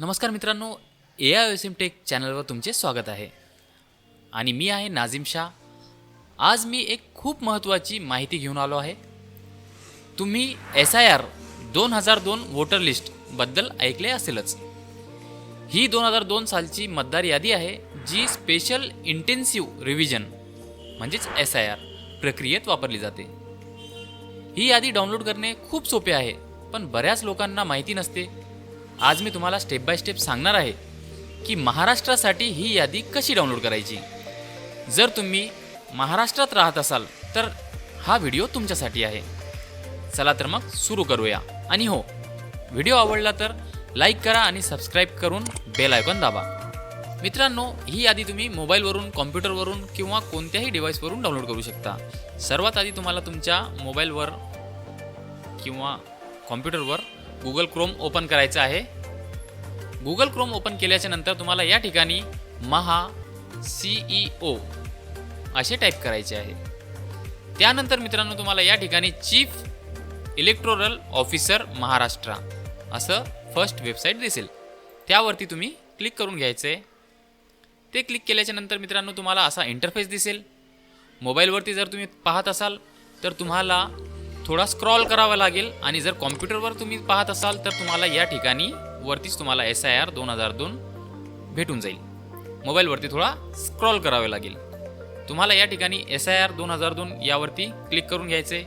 नमस्कार मित्रांनो A I S M tech चॅनलवर तुमचे स्वागत आहे. आणि मी आहे नाझिम शाह. आज मी एक खूप महत्त्वाची माहिती घेऊन आलो आहे. तुम्ही एस आय आर दोन हजार दोन वोटर लिस्टबद्दल ऐकले असेलच. ही दोन हजार दोन सालची मतदार यादी आहे जी स्पेशल इंटेन्सिव्ह रिव्हिजन म्हणजेच एस आय आर प्रक्रियेत वापरली जाते. ही यादी डाउनलोड करणे खूप सोपे आहे पण बऱ्याच लोकांना माहिती नसते. आज मी तुम्हाला स्टेप बाय स्टेप सांगणार आहे की महाराष्ट्रासाठी ही यादी कशी डाउनलोड करायची. जर तुम्ही महाराष्ट्रात राहत असाल तर हा व्हिडिओ तुमच्यासाठी आहे. चला तर मग सुरू करूया. आणि हो व्हिडिओ आवडला तर लाईक करा आणि सबस्क्राईब करून बेल आयकॉन दाबा. मित्रांनो ही यादी तुम्ही मोबाईलवरून कॉम्प्युटरवरून किंवा कोणत्याही डिव्हाइसवरून डाउनलोड करू शकता. सर्वात आधी तुम्हाला तुमच्या मोबाईलवर किंवा कॉम्प्युटरवर गुगल क्रोम ओपन करायचं आहे. गुगल क्रोम ओपन केल्याच्यानंतर तुम्हाला या ठिकाणी महा सी ओ असे टाईप करायचे आहे. त्यानंतर मित्रांनो तुम्हाला या ठिकाणी चीफ इलेक्ट्रोरल ऑफिसर महाराष्ट्र असं फर्स्ट वेबसाईट दिसेल. त्यावरती तुम्ही क्लिक करून घ्यायचं. आहे ते क्लिक केल्याच्यानंतर मित्रांनो तुम्हाला असा इंटरफेस दिसेल. मोबाईलवरती जर तुम्ही पाहत असाल तर तुम्हाला थोडा स्क्रॉल करावा लागेल. आणि जर कॉम्प्युटरवर तुम्ही पाहत असाल तर तुम्हाला या ठिकाणी वरतीच तुम्हाला एस आय आर दोन हजार दोन भेटून जाईल. मोबाईलवरती थोडा स्क्रॉल करावे लागेल. तुम्हाला या ठिकाणी एस आय आर दोन हजार दोन यावरती क्लिक करून घ्यायचे.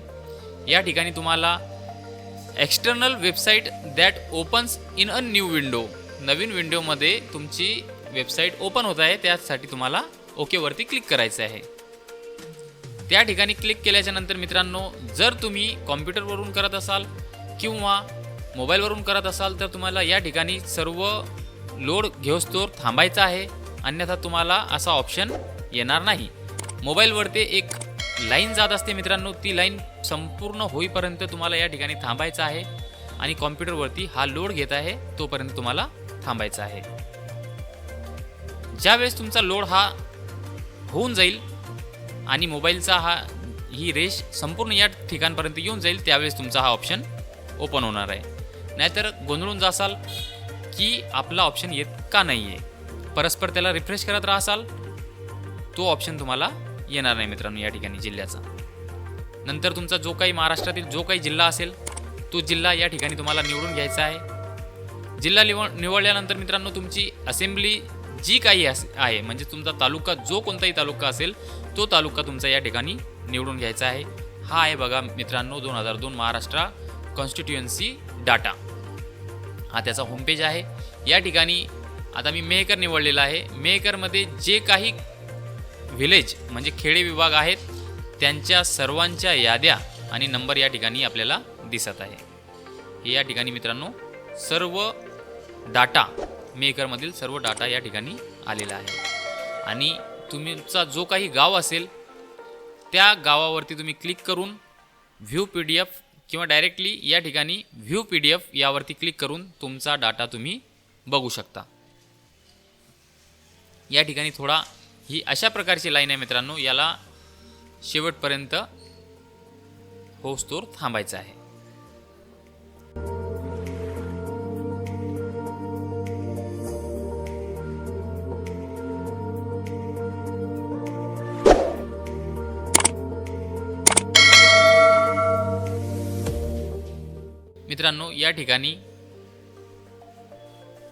या ठिकाणी तुम्हाला external website that opens in a new window नवीन विंडोमध्ये तुमची वेबसाईट ओपन होत आहे. त्यासाठी तुम्हाला ओकेवरती क्लिक करायचं आहे. त्या ठिकाणी क्लिक केल्याच्यानंतर मित्रांनो जर तुम्ही कॉम्प्युटरवरून करत असाल किंवा मोबाईलवरून करत असाल तर तुम्हाला या ठिकाणी सर्व लोड घेऊस्तोर थांबायचं आहे. अन्यथा तुम्हाला असा ऑप्शन येणार नाही. मोबाईलवरती एक लाईन जात असते मित्रांनो ती लाईन संपूर्ण होईपर्यंत तुम्हाला या ठिकाणी थांबायचं आहे आणि कॉम्प्युटरवरती हा लोड घेत आहे तोपर्यंत तुम्हाला थांबायचं आहे. ज्यावेळेस तुमचा लोड हा होऊन जाईल आणि मोबाईलचा हा ही रेश संपूर्ण या ठिकाणपर्यंत येऊन जाईल त्यावेळेस तुमचा हा ऑप्शन ओपन होणार आहे. नाहीतर गोंधळून जासाल की आपला ऑप्शन येत का नाही आहे परस्पर त्याला रिफ्रेश करत राहसाल तो ऑप्शन तुम्हाला येणार नाही मित्रांनो या ठिकाणी जिल्ह्याचा. नंतर तुमचा जो काही महाराष्ट्रातील जो काही जिल्हा असेल तो जिल्हा या ठिकाणी तुम्हाला निवडून घ्यायचा आहे. जिल्हा निवड निवडल्यानंतर मित्रांनो तुमची असेंब्ली जी काही आहे म्हणजे तुमचा तालुका जो कोणताही तालुका असेल तो तालुका तुमचा या ठिकाणी निवडून घ्यायचा आहे. हा आहे बघा मित्रांनो दोन हजार दोन महाराष्ट्र कॉन्स्टिट्युएन्सी डाटा हा त्याचा होमपेज आहे. या ठिकाणी आता मी मेहकर निवडलेला आहे. मेहकरमध्ये जे काही व्हिलेज म्हणजे खेडे विभाग आहेत त्यांच्या सर्वांच्या याद्या आणि नंबर या ठिकाणी आपल्याला दिसत आहे. हे या ठिकाणी मित्रांनो सर्व डाटा मेकरमधील सर्व डाटा या ठिकाणी आलेला आहे. आणि तुमचा जो काही गाव असेल त्या गावावरती तुम्ही क्लिक करून व्ह्यू पी डी एफ किंवा डायरेक्टली या ठिकाणी व्ह्यू पी डी एफ यावरती क्लिक करून तुमचा डाटा तुम्ही बघू शकता. या ठिकाणी थोडा ही अशा प्रकारची लाईन आहे मित्रांनो याला शेवटपर्यंत होस्तोर थांबायचं आहे. मित्रांनो या ठिकाणी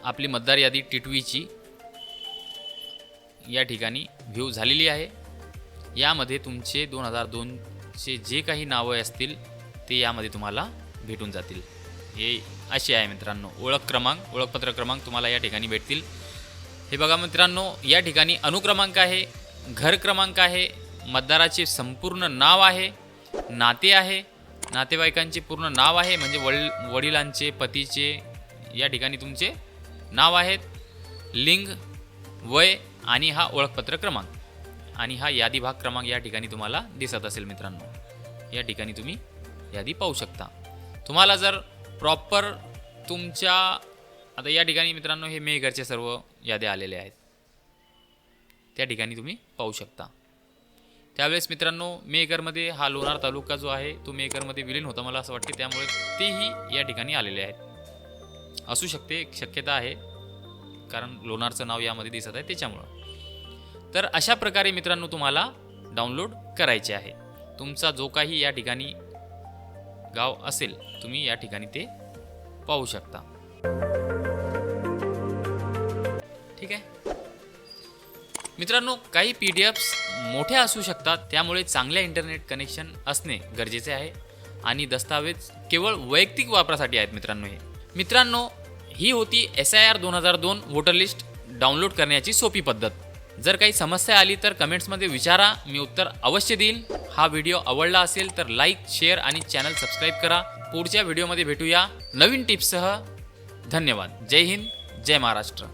आपली मतदार यादी टिटवीची या ठिकाणी व्ह्यू झालेली आहे. यामध्ये तुमचे दोन हजार दोनचे जे काही नावं असतील ते यामध्ये तुम्हाला भेटून जातील. हे असे आहे मित्रांनो ओळख क्रमांक ओळखपत्र क्रमांक तुम्हाला या ठिकाणी भेटतील. हे बघा मित्रांनो या ठिकाणी अनुक्रमांक आहे घर क्रमांक आहे मतदाराचे संपूर्ण नाव आहे नाते आहे नातेवाईकांचे पूर्ण नाव आहे म्हणजे वडील वडिलांचे पतीचे या ठिकाणी तुमचे नाव आहेत. लिंग वय आणि हा ओळखपत्र क्रमांक. आणि हा यादी भाग क्रमांक या ठिकाणी तुम्हाला दिसत असेल मित्रांनो. या ठिकाणी तुम्ही यादी पाहू शकता. तुम्हाला जर प्रॉपर तुमच्या आता या ठिकाणी मित्रांनो हे मेघरचे सर्व याद्या आलेल्या आहेत. त्या ठिकाणी तुम्ही पाहू शकता. त्यावेळेस मित्रांनो मेकरमध्ये हा लोणार तालुका जो आहे तो मेकरमध्ये विलीन होता मला असं वाटते. त्यामुळे तेही या ठिकाणी आलेले आहेत. असू शकते एक शक्यता आहे कारण लोणारचं नाव यामध्ये दिसत आहे त्याच्यामुळं. तर अशा प्रकारे मित्रांनो तुम्हाला डाउनलोड करायचे आहे. तुमचा जो काही या ठिकाणी गाव असेल तुम्ही या ठिकाणी ते पाहू शकता. ठीक आहे? मित्रांनो काही पी डी एफ्स मोठ्या असू शकतात त्यामुळे चांगल्या इंटरनेट कनेक्शन असणे गरजेचे आहे. आणि दस्तावेज केवळ वैयक्तिक वापरासाठी आहेत मित्रांनो हे. मित्रांनो ही होती एस आय आर दोन हजार दोन वोटर लिस्ट डाउनलोड करण्याची सोपी पद्धत. जर काही समस्या आली तर कमेंट्समध्ये विचारा मी उत्तर अवश्य देईल हा व्हिडिओ आवडला असेल तर लाईक शेअर आणि चॅनल सबस्क्राईब करा. पुढच्या व्हिडिओमध्ये भेटूया. नवीन टिप्ससह धन्यवाद. जय हिंद. जय महाराष्ट्र.